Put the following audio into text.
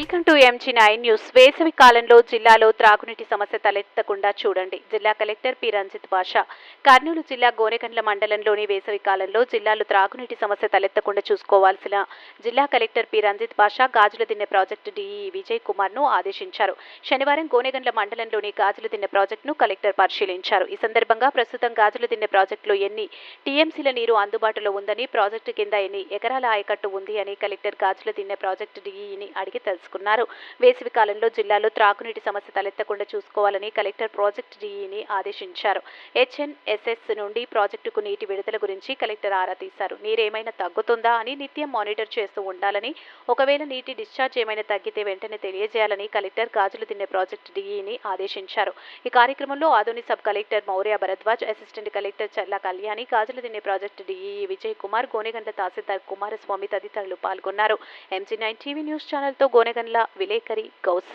To MG nine news వేసవి కాలంలో జిల్లాలో త్రాగునీటి సమస్య తలెత్తకుండా చూడండి. జిల్లా కలెక్టర్ పి. రంజిత్ బాషా కర్నూలు జిల్లా గోనెగండ్ల మండలంలోని వేసవి కాలంలో జిల్లాలో త్రాగునీటి సమస్య తలెత్తకుండా చూసుకోవాల్సిన జిల్లా collector P. Ranjith Basha Gajula Dinne project D E కుమార్ను ఆదేశించారు. శనివారం గోనెగండ్ల మండలంలోని గాజుల దిన్నె ప్రాజెక్టును కలెక్టర్ పరిశీలించారు. ఈ సందర్భంగా ప్రస్తుతం గాజుల దిన్నె ప్రాజెక్టులో ఎన్ని టీఎంసీల నీరు అందుబాటులో ఉందని ప్రాజెక్టు కింద ఎన్ని ఎకరాల ఆయకట్టు ఉంది అని కలెక్టర్ గాజుల దిన్నె ప్రాజెక్టు డిఈని అడిగి తెలుసు వేసవి వేసవికాలంలో జిల్లాలో త్రాగునీటి సమస్య తలెత్తకుండా చూసుకోవాలని కలెక్టర్ ప్రాజెక్టు డిఈని ఆదేశించారు. హెచ్ఎన్ఎస్ఎస్ నుండి ప్రాజెక్టుకు నీటి విడుదల గురించి కలెక్టర్ ఆరా తీశారు. నీరేమైనా తగ్గుతుందా అని నిత్యం మానిటర్ చేస్తూ ఉండాలని ఒకవేళ నీటి డిశ్చార్జ్ ఏమైనా తగ్గితే వెంటనే తెలియజేయాలని కలెక్టర్ గాజులు తిన్నే ప్రాజెక్టు డిఈని ఆదేశించారు. ఈ కార్యక్రమంలో Adoni sub collector Maurya Bharadwaj assistant collector Challa Kalyani గాజులు తిన్నే ప్రాజెక్టు డిఈ విజయ్ కుమార్ గోనెగంట తహసీల్దార్ కుమారస్వామి తదితరులు పాల్గొన్నారు. ఎంజీ నైన్ టీవీ న్యూస్ ఛానల్తో గోనెగండ్ల విలేకరి గౌస్.